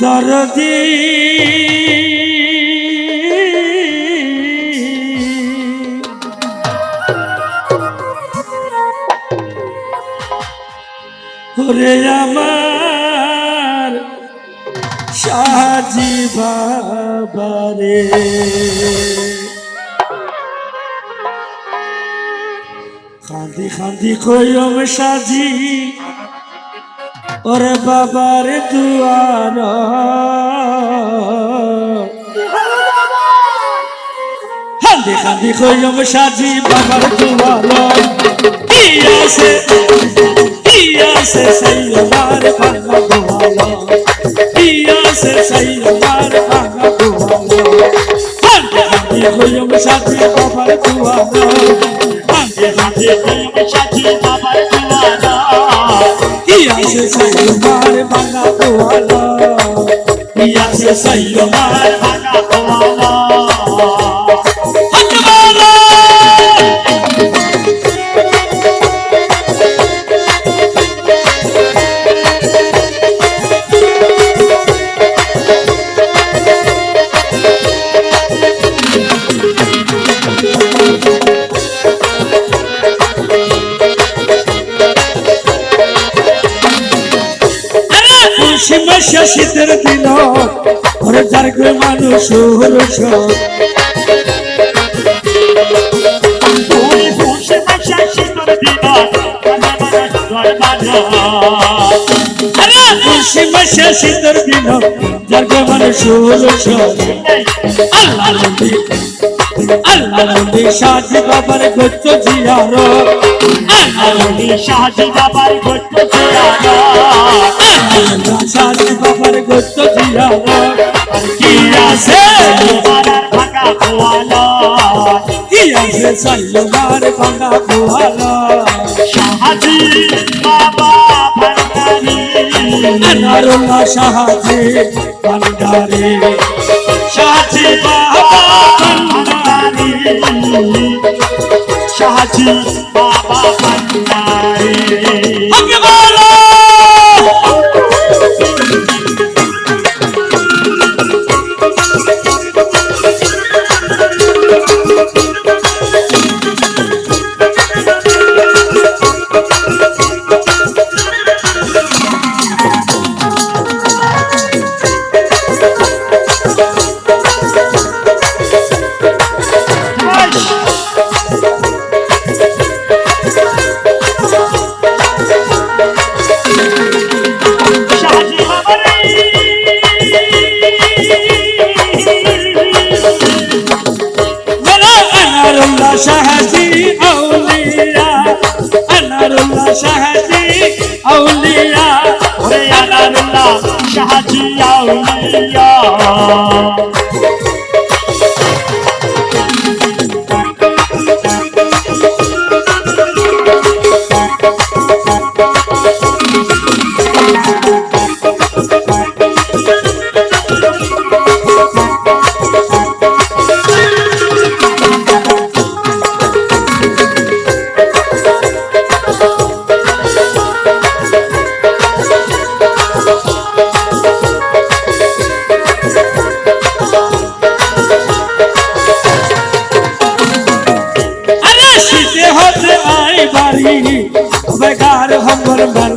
দরদি। ওরে আমার সাজি বাবারে খান্দি খান্দি কইম সাজি ওরে বাবার দুয়ার। খান্দি খান্দি কইম সাজি বাবার দুয়ার। কি আছে? কি আছে সেই আমার ভাঙা দুয়ার? কি আছে সেই আমার ভাঙা দুয়ার? খান্দি খান্দি কইম সাজি বাবার দুয়ার। খান্দি খান্দি কইম সাজি বাবার দুয়ার কি আছে সেই আমার ভাঙা দুয়ার কি আছে সেই আমার ভাঙা দুয়ার সীমাশা শীতের দিন ঘরে যার করে মানুষ শীতের দিন যার করে মানুষ আল্লাহ। নবী আল্লাহ বাবার গচ্ছ জিয়ার আল্লাহ শাহজি বাবার গোত্র জিয়ারা আল্লাহ সাজি বাবার গচ্ছ জিয়ার কি আছে ভাঙা গোয়ালা কি আছে সাইয়মার ভাঙা গোহালা শাহজি বাবা ভান্ডারি আনারুল্লাহ সাহাজি ভান্ডারে শাহজি বাবা শাহজি আনারুল্লাহ শাহজি আউলিয়া আনারুল্লাহ শাহজি আউলিয়া ওরে আনারুল্লাহ শাহজি আউলিয়া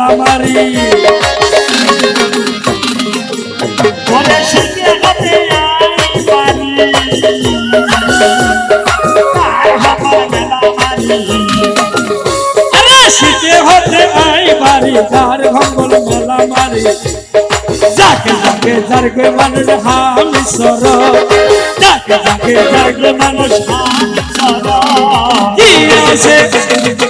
মেলা মারি ওরে শিখে হাতে আই পারি আর হামার মেলা মারি আরে শীতে হতে আই বাড়ি যার হমর মেলা মানুষ হাম সর কি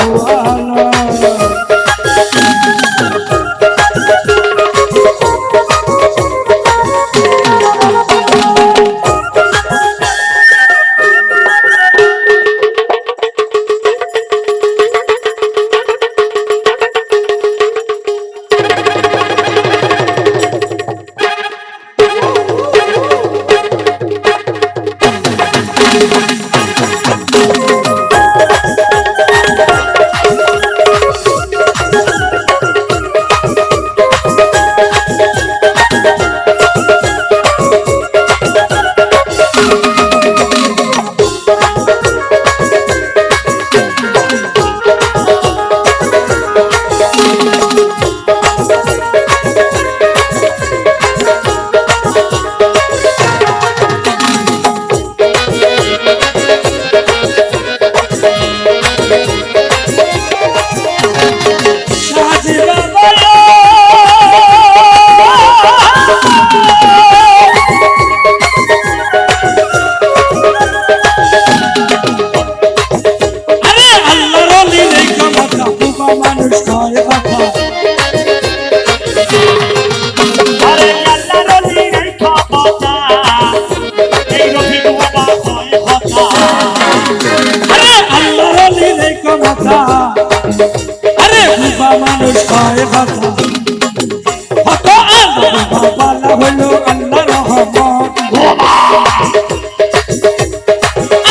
হত আল্লাহ বালা হইল আল্লাহ রহমত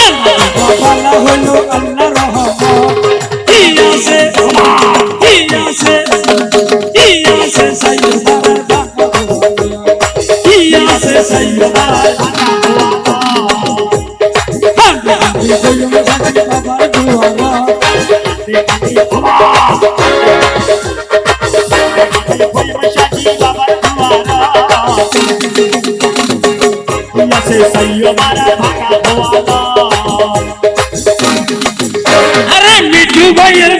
আল্লাহ হইল আল্লাহ রহমত কি আছে কি আছে কি আছে সাইয়্যিদার বাবা কি আছে সাইয়্যিদার হামদে হামদে কইম সাথী বাবার দুয়ারা আরে মিঠু ভাইয়ের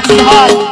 কি হয়।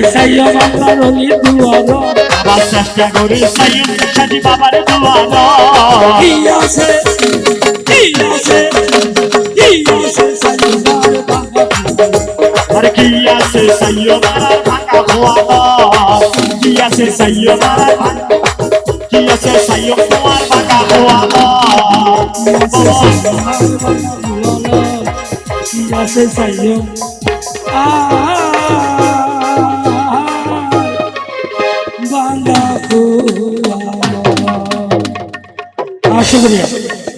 চেষ্টা করে সাইয়া মাল্লা রলি দুয়ারা। আবার চেষ্টা করি সাইয় শাসি বাবার দুয়ালো কি আছে কি আছে কি আছে সাইয়ার বাবা আরে কি আছে সাইয় মারা থাকা হওয়ালো কি আছে সাইয় মারা কি আছে সাইয় তোমার থাকা হওয়ালো কি আছে সাইয়া বাংলা শুক্রিয়া।